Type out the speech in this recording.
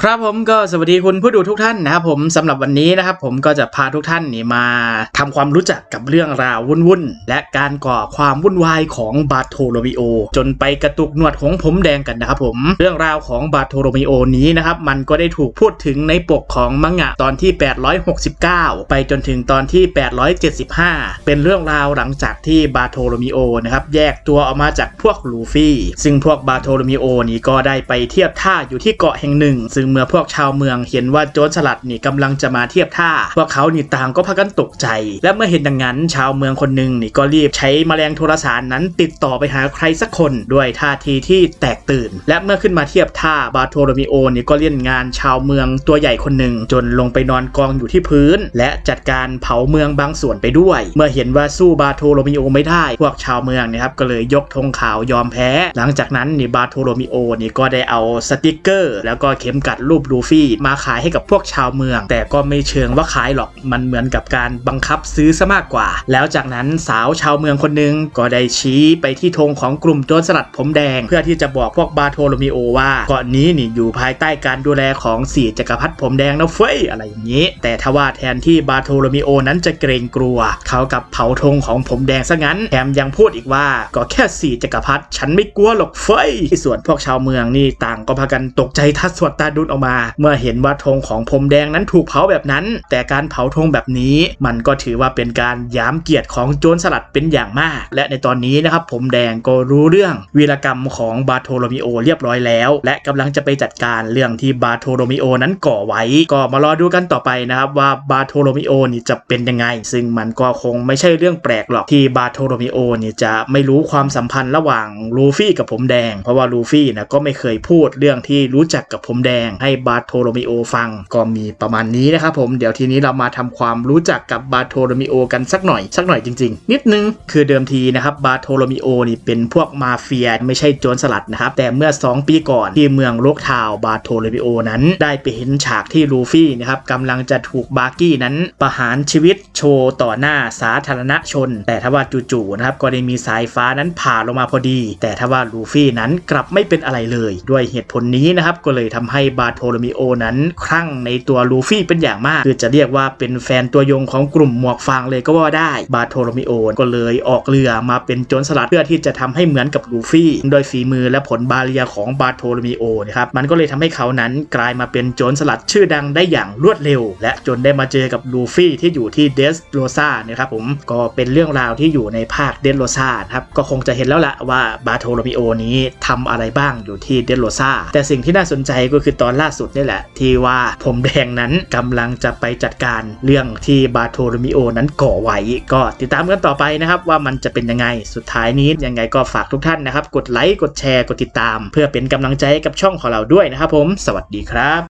ครับผมก็สวัสดีคุณผู้ดูทุกท่านนะครับผมสำหรับวันนี้นะครับผมก็จะพาทุกท่านนี่มาทำความรู้จักกับเรื่องราววุ่นๆและการก่อความวุ่นวายของบาโทโรมิโอ จนไปกระตุกหนวดของผมแดงกันนะครับผมเรื่องราวของบาโทโรมิโอนี้นะครับมันก็ได้ถูกพูดถึงในปกของมังงะตอนที่ 869 ไปจนถึงตอนที่ 875 เป็นเรื่องราวหลังจากที่บาโทโรมิโอนะครับแยกตัวออกมาจากพวกลูฟี่ ซึ่งพวกบาโทโรมิโอนี่ก็ได้ไปเทียบท่าอยู่ที่เกาะแห่งหนึ่งซึ่งเมื่อพวกชาวเมืองเห็นว่าโจรสลัดนี่กำลังจะมาเทียบท่า พวกเขานี่ต่างก็พากันตกใจ และเมื่อเห็นดังนั้น ชาวเมืองคนหนึ่งนี่ก็รีบใช้แมลงโทรสารนั้นติดต่อไปหาใครสักคนด้วยท่าทีที่แตกตื่น และเมื่อขึ้นมาเทียบท่าบาโทโรมิโอนี่ก็เล่นงานชาวเมืองตัวใหญ่คนหนึ่งจนลงไปนอนกองอยู่ที่พื้น และจัดการเผาเมืองบางส่วนไปด้วย เมื่อเห็นว่าสู้บาโทโรมิโอไม่ได้ พวกชาวเมืองนะครับก็เลยยกธงขาวยอมแพ้ หลังจากนั้นนี่บาโทโรมิโอนี่ก็ได้เอาสติกเกอร์ แล้วก็เข็มกัดรูปลูฟี่มาขายให้กับพวกชาวเมือง แต่ก็ไม่เชิงว่าขายหรอกมันเหมือนกับการบังคับซื้อซะมากกว่า แล้วจากนั้นสาวชาวเมืองคนหนึ่งก็ได้ชี้ไปที่ธงของกลุ่มโจรสลัดผมแดง เพื่อที่จะบอกพวกบาโทโรมิโอว่าเกาะนี้นี่อยู่ภายใต้การดูแลของสี่จักรพรรดิผมแดงนะเฟ้ยอะไรอย่างนี้ แต่ทว่าแทนที่บาโทโรมิโอนั้นจะเกรงกลัว เขากับเผาธงของผมแดงซะงั้นแถมยังพูดอีกว่าก็แค่สี่จักรพรรดิฉันไม่กลัวหรอกเฟ้ยที่ส่วนพวกชาวเมืองนี่ต่างก็พากันตกใจทัดสวดตาดุนออกมา เมื่อเห็นว่าธงของผมแดงนั้นถูกเผาแบบนั้น แต่การเผาธงแบบนี้มันก็ถือว่าเป็นการยามเกียรติของโจรสลัดเป็นอย่างมาก และในตอนนี้นะครับผมแดงก็รู้เรื่องวีรกรรมของบาโทโรมิโอเรียบร้อยแล้ว และกำลังจะไปจัดการเรื่องที่บาโทโรมิโอนั้นก่อไว้ ก็มารอดูกันต่อไปนะครับว่าบาโทโรมิโอนี่จะเป็นยังไง ซึ่งมันก็คงไม่ใช่เรื่องแปลกหรอกที่บาโทโรมิโอนี่จะไม่รู้ความสัมพันธ์ระหว่างลูฟี่กับผมแดง เพราะว่าลูฟี่นะก็ไม่เคยพูดเรื่องที่รู้จักกับผมแดงให้บาโทโรมิโอฟังก็มีประมาณนี้นะครับผมเดี๋ยวทีนี้เรามาทำความรู้จักกับบาโทโรมิโอกันสักหน่อยสักหน่อยจริง ๆ นิดนึงคือเดิมทีนะครับบาโทโรมิโอนี่เป็นพวกมาเฟียไม่ใช่โจรสลัดนะครับแต่เมื่อ 2 ปีก่อนที่เมืองโลกทาวบาโทโรมิโอนั้น ได้ไปเห็นฉากที่ลูฟี่นะครับกำลังจะถูกบาร์กี้นั้นประหารชีวิตโชว์ต่อหน้าสาธารณชน แต่ถ้าว่าจู่ๆนะครับก็ได้มีสายฟ้านั้นผ่าลงมาพอดี แต่ถ้าว่าลูฟี่นั้นกลับไม่เป็นอะไรเลย ด้วยเหตุผลนี้นะครับก็เลยทำให้บาโทโรมิโอนั้นคลั่งในตัวลูฟี่เป็นอย่างมาก คือจะเรียกว่าเป็นแฟนตัวยงของกลุ่มหมวกฟางเลยก็ว่าได้ บาโทโรมิโอก็เลยออกเรือมาเป็นโจรสลัดเพื่อที่จะทำให้เหมือนกับลูฟี่ โดยฝีมือและผลบาเรียของบาโทโรมิโอนะครับมันก็เลยทำให้เขานั้นกลายมาเป็นโจรสลัดชื่อดังได้อย่างรวดเร็ว และจนได้มาเจอกับลูฟี่ที่อยู่ที่เดสโรซานะครับผมก็เป็นเรื่องราวที่อยู่ในภาคเดสโรซาครับก็คงจะเห็นแล้วละว่าบาโทโรมิโอนี้ทำอะไรบ้างอยู่ที่เดสโรซาแต่สิ่งที่น่าสนใจก็คือตอนล่าสุดนี่แหละ ที่ว่าผมแดงนั้นกำลังจะไปจัดการเรื่องที่บาโทโรมิโอนั้นก่อไว้ก็ติดตามกันต่อไปนะครับว่ามันจะเป็นยังไงสุดท้ายนี้ยังไงก็ฝากทุกท่านนะครับ กดไลค์กดแชร์กดติดตาม เพื่อเป็นกำลังใจให้กับช่องของเราด้วยนะครับผม สวัสดีครับ